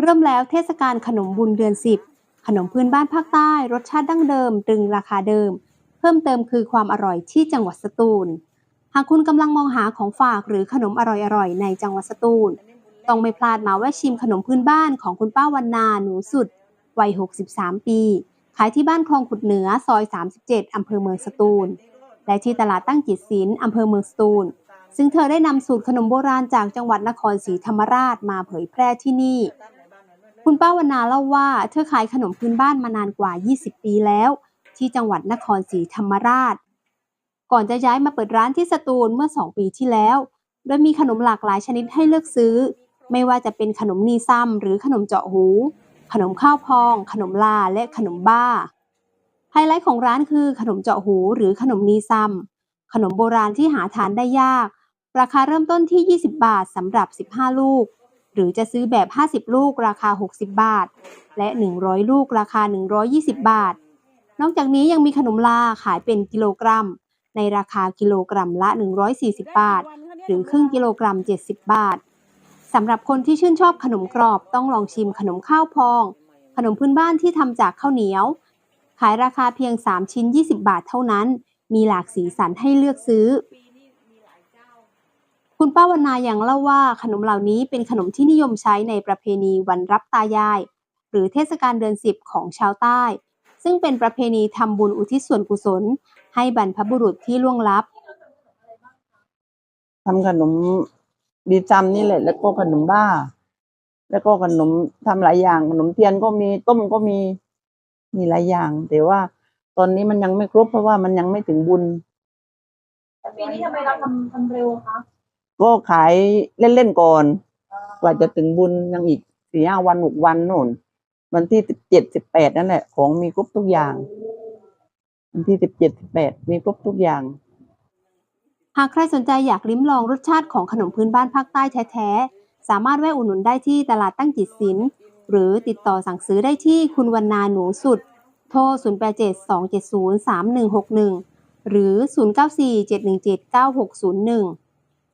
เริ่มแล้วเทศกาลขนมบุญเดือนสิบขนมพื้นบ้านภาคใต้ รสชาติดั้งเดิมตรึงราคาเดิม เพิ่มเติมคือความอร่อยที่จังหวัดสตูล หากคุณกำลังมองหาของฝากหรือขนมอร่อยๆในจังหวัดสตูล ต้องไม่พลาดมาแวะชิมขนมพื้นบ้านของคุณป้าวันนาหนูสุด วัย 63 ปี ขายที่บ้านคลองขุดเหนือซอย 37 อำเภอเมืองสตูล และที่ตลาดตั้งจิตศิลป์อำเภอเมืองสตูล ซึ่งเธอได้นำสูตรขนมโบราณจากจังหวัดนครศรีธรรมราชมาเผยแพร่ที่นี่ คุณป้าวนาเล่าว่าเธอขายขนมพื้นบ้านมานานกว่า 20 ปีแล้ว ที่จังหวัดนครศรีธรรมราช ก่อนจะย้ายมาเปิดร้านที่สตูลเมื่อ 2 ปีที่แล้ว โดยมีขนมหลากหลายชนิดให้เลือกซื้อ ไม่ว่าจะเป็นขนมนีซ้ำหรือขนมเจาะหู ขนมข้าวพอง ขนมลาและขนมบ้า ไฮไลท์ของร้านคือขนมเจาะหูหรือขนมนีซ้ำขนมโบราณที่หาทานได้ยาก ราคาเริ่มต้นที่ 20 บาทสำหรับ 15 ลูก หรือจะซื้อแบบ 50 ลูกราคา 60 บาท และ 100 ลูกราคา 120 บาท นอกจากนี้ยังมีขนมลาขายเป็นกิโลกรัม ในราคากิโลกรัมละ 140 บาท หรือครึ่งกิโลกรัม 70 บาทสำหรับคนที่ชื่นชอบขนมกรอบต้องลองชิมขนมข้าวพอง ขนมพื้นบ้านที่ทำจากข้าวเหนียว ขายราคาเพียง 3 ชิ้น 20 บาทเท่านั้น มีหลากสีสันให้เลือกซื้อ คุณป้าวรรณายังเล่าว่าขนมเหล่านี้เป็นขนมที่นิยมใช้ในประเพณีวันรับตายาย หรือเทศกาลเดือนสิบของชาวใต้ ซึ่งเป็นประเพณีทำบุญอุทิศส่วนกุศล ให้บรรพบุรุษที่ล่วงลับทำขนมดีจำนี่แหละ แล้วก็ขนมบ้า แล้วก็ขนมทำหลายอย่างขนมเทียนก็มีต้มก็มีมีหลายอย่าง แต่ว่าตอนนี้มันยังไม่ครบเพราะว่ามันยังไม่ถึงบุญแต่ปีนี้ทำไมเราทำทำเร็วคะ ก็ขายเล่นๆก่อน กว่าจะถึงบุญยังอีกสี่ห้าวันหกวันโน่น วันที่สิบเจ็ดสิบแปดนั่นแหละ ของมีครบทุกอย่าง วันที่สิบเจ็ดสิบแปดมีครบทุกอย่าง หากใครสนใจอยากลิ้มลองรสชาติของขนมพื้นบ้านภาคใต้แท้ๆ สามารถแวะอุดหนุนได้ที่ตลาดตั้งจิตศิลป์หรือติดต่อสั่งซื้อได้ที่คุณวรรณาหนูสุด โทร 0872703161 หรือ 0947179601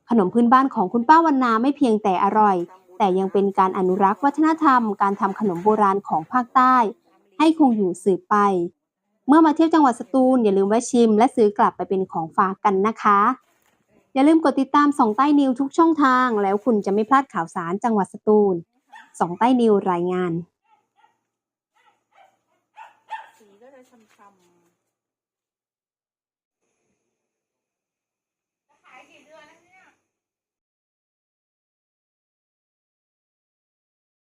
ขนมพื้นบ้านของคุณป้าวันนาไม่เพียงแต่อร่อย แต่ยังเป็นการอนุรักษ์วัฒนธรรมการทำขนมโบราณของภาคใต้ ให้คงอยู่สืบไป เมื่อมาเที่ยวจังหวัดสตูลอย่าลืมแวะชิม และซื้อกลับไปเป็นของฝากกันนะคะ อย่าลืมกดติดตามสองใต้นิวทุกช่องทาง แล้วคุณจะไม่พลาดข่าวสารจังหวัดสตูลสองใต้นิวรายงาน